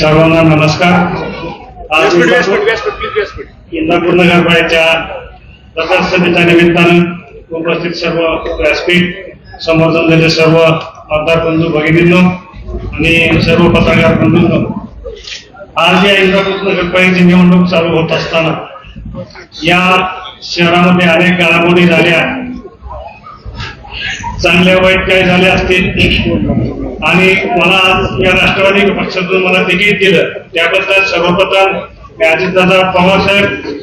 सर्वांना नमस्कार. आज इंदापूर नगरपालिकेच्या प्रचार सभेच्या निमित्तानं उपस्थित सर्व व्यासपीठ समोर जमलेले सर्व मतदार बंधू भगिनींनो आणि सर्व पत्रकार बंधूंनो आज या इंदापूर नगरपालिकेची निवडणूक चालू होत असताना या शहरामध्ये अनेक घडामोडी झाल्या. चांगल्या वाईट काही झाले असतील? आणि मला आज या राष्ट्रवादी पक्षातून मला तिकीट दिलं. त्याबद्दल सर्वप्रथम मी अजितदादा पवार साहेब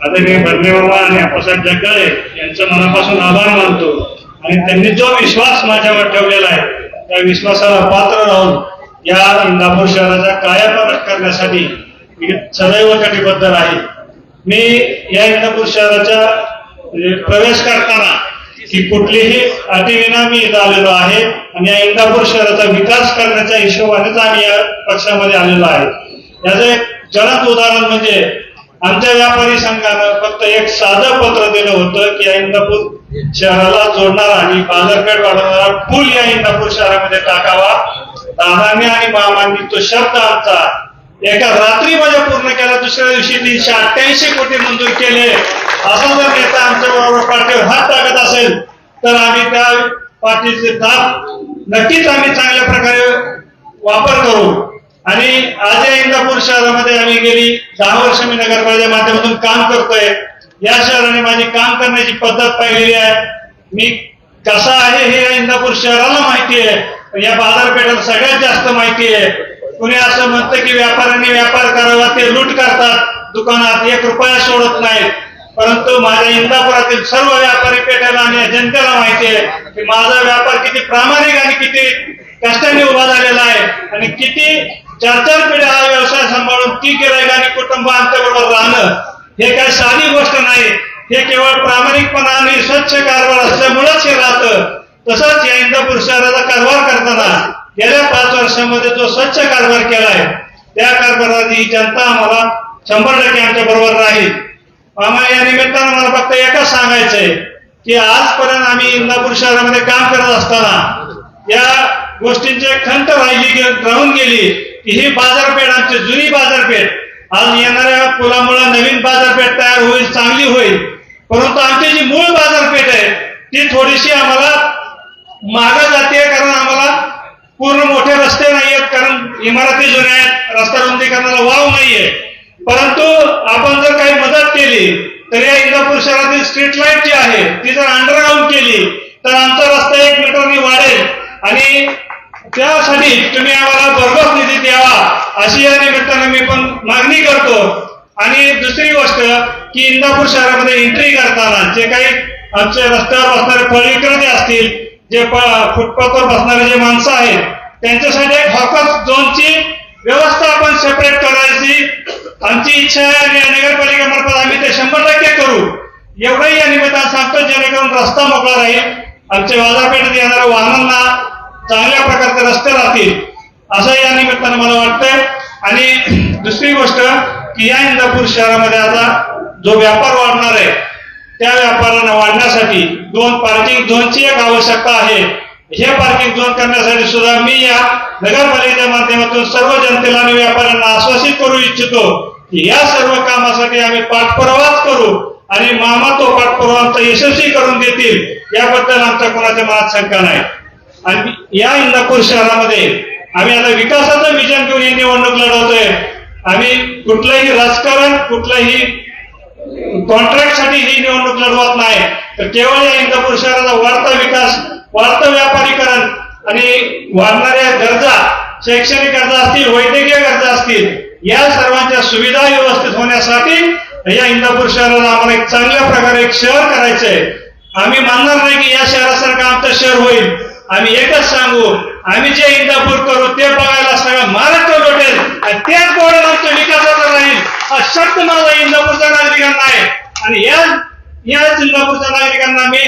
आदरणीय भरणे बाबा आणि आप्पासाहेब जगदाळे यांचं मनापासून आभार मानतो. आणि त्यांनी जो विश्वास माझ्यावर ठेवलेला आहे त्या विश्वासाला पात्र राहून या इंदापूर शहराचा कायापालट करण्यासाठी मी सदैव कटिबद्ध आहे मी या इंदापूर शहराच्या म्हणजे प्रवेश करताना की कुठलीही अटीविना मी इथं आलेलो आहे आणि या इंदापूर शहराचा विकास करण्याच्या हिशोबानेच आम्ही या पक्षामध्ये आलेलो आहे. याचं एक जलद उदाहरण म्हणजे आमच्या व्यापारी संघानं फक्त एक साधं पत्र दिलं होतं की या इंदापूर शहराला जोडणारा आणि बाजारपेठ वाढवणारा पूल या इंदापूर शहरामध्ये टाकावा. दादांनी आणि मामांनी तो शब्द आमचा एका रात्रीमध्ये पूर्ण केला दुसऱ्या दिवशी तीनशे अठ्ठ्याऐंशी कोटी मंजूर केले. असं जर नेता आमच्या बरोबर पाठीवर हात असेल तर आम्ही त्या पाठीचे दाब नक्कीच आम्ही चांगल्या प्रकारे वापर करू. आणि आज इंदापूर शहरामध्ये आम्ही गेली दहा वर्ष मी नगरपालिका माध्यमातून काम करतोय. या शहराने माझी काम करण्याची पद्धत पाहिलेली आहे. मी कसा आहे हे या इंदापूर शहराला माहिती आहे. या बाजारपेठेला सगळ्यात जास्त माहिती आहे. कुणी असं म्हणतं की व्यापाऱ्यांनी व्यापार करावा ते लूट करतात. दुकानात एक रुपया सोडत नाहीत. परंतु माझ्या इंदापुरातील सर्व व्यापारी पेठेला आणि जनतेला माहिती आहे की माझा व्यापार किती प्रामाणिक आणि किती कष्टाने उभा झालेला आहे आणि किती चार चार पिढ्या हा व्यवसाय सांभाळून ती गिरायक आणि कुटुंब आमच्याबरोबर राहणं हे काही साधी गोष्ट नाही. हे केवळ प्रामाणिकपणा आणि स्वच्छ कारभार असल्यामुळेच हे राहतं. तसंच या इंदापूर शहराचा कारभार करताना गेल्या पाच वर्षामध्ये जो स्वच्छ कारभार केलाय त्या कारभारात ही जनता आम्हाला शंभर टक्के आमच्या बरोबर राहील. मामा या निमित्तानं मला फक्त एकच सांगायचंय की आजपर्यंत आम्ही इंदापूर शहरामध्ये काम करत असताना या गोष्टींची खंत राहिली गे- राहून गेली की ही बाजारपेठ आमची जुनी बाजारपेठ आज येणाऱ्या पुलामुळे नवीन बाजारपेठ तयार होईल चांगली होईल. परंतु आमची जी मूळ बाजारपेठ आहे ती थोडीशी आम्हाला मागं जाते कारण आम्हाला पूर्ण मोठे रस्ते नाही आहेत कारण इमारती जुन्या आहेत रस्ता रुंदीकरणाला वाव नाहीये. परंतु आपण जर काही मदत केली तर या इंदापूर शहरातील स्ट्रीट लाइट जी आहे ती जर अंडरग्राऊंड केली तर आमचा रस्ता एक मीटरनी वाढेल. आणि त्यासाठी तुम्ही आम्हाला भरघोस निधी द्यावा अशी या निमित्तानं मी पण मागणी करतो. आणि दुसरी गोष्ट की इंदापूर शहरामध्ये एंट्री करताना जे काही आमच्या रस्त्यावर बसणारे फळ विक्रेते असतील जे प- फुटपाथवर बसणारे जे माणसं आहेत त्यांच्यासाठी एक हॉकस झोनची व्यवस्था आपण सेपरेट करायची आमची इच्छा आहे आणि नगरपालिका नगरपालिकेमार्फत आम्ही ते शंभर टक्के करू. एवढंही या निमित्तानं सांगतो जेणेकरून रस्ता मोकळा राहील. आमच्या बाजारपेठेत येणाऱ्या वाहनांना चांगल्या प्रकारचे रस्ते राहतील. असं या निमित्तानं मला वाटतंय. आणि दुसरी गोष्ट की या इंदापूर शहरामध्ये आता जो व्यापार वाढणार आहे त्या व्यापाऱ्यांना वाढण्यासाठी दोन पार्किंग झोनची एक आवश्यकता आहे. हे पार्किंग झोन करण्यासाठी सुद्धा मी या नगरपालिकेच्या माध्यमातून सर्व जनतेला आणि व्यापाऱ्यांना आश्वासित करू इच्छितो. या सर्व कामासाठी आम्ही पाठपुरावाच करू आणि मामा तो पाठपुरावा आमचा यशस्वी करून देतील याबद्दल आमच्या कोणाच्या मनात शंका नाही. आणि या इंदापूर शहरामध्ये आम्ही आता विकासाचं विजन घेऊन ही निवडणूक लढवतोय. आम्ही कुठलंही राजकारण कुठलंही कॉन्ट्रॅक्टसाठी ही निवडणूक लढवत नाही. तर केवळ या इंदापूर शहराचा वाढता विकास वाढतं व्यापारीकरण आणि वाढणाऱ्या गरजा शैक्षणिक गरजा असतील वैद्यकीय गरजा असतील या सर्व सुविधा व्यवस्थित होण्यासाठी या इंदापूर शहराला आम्हाला एक चांगल्या प्रकारे एक शहर करायचंय. आम्ही मानणार नाही की या शहरासारखं आमचं शहर होईल. आम्ही एकच सांगू आम्ही जे इंदापूर करू ते बघायला सगळं महाराष्ट्र लोटेल आणि त्याच बोलून आमच्या विकासाचा राहील. हा शब्द माझा इंदापूरच्या नागरिकांना आहे. आणि या या इंदापूरच्या नागरिकांना मी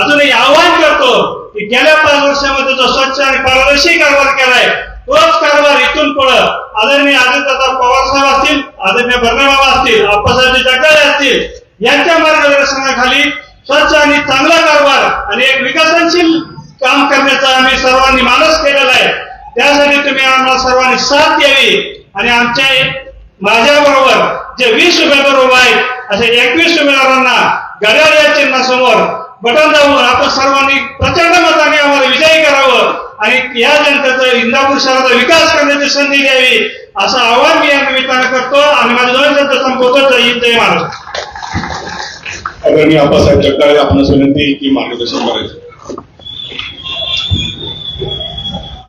अजूनही आवाहन करतो की गेल्या पाच वर्षामध्ये जो स्वच्छ आणि पारदर्शी कारभार केलाय तोच कारभार इथून पुढं आदरणीय आदित्यनाथ पवार साहेब आदरणीय बर्णबाबा असतील आप्पासाहेब टाकाळे असतील यांच्या मार्गदर्शनाखाली स्वच्छ आणि चांगला कारभार आणि एक विकसनशील काम करण्याचा आम्ही सर्वांनी मानस केलेला आहे. त्यासाठी तुम्ही आम्हाला सर्वांनी साथ द्यावी आणि आमच्या माझ्याबरोबर जे वीस उमेदवार उभा आहेत असे एकवीस उमेदवारांना घड्याळ या चिन्हासमोर बटन दाबून आपण सर्वांनी प्रचंड मताने आम्हाला आणि या जनतेचं इंदापूर शहराचा विकास करण्याची संधी द्यावी असं आव्हान मी या निमित्तानं करतो. आणि माझ्या दोन शब्द संपवतो. जय जय महाराज आदरणीय आबासाहेब जगदाळे आपण विनंती की मार्गदर्शन करायचं.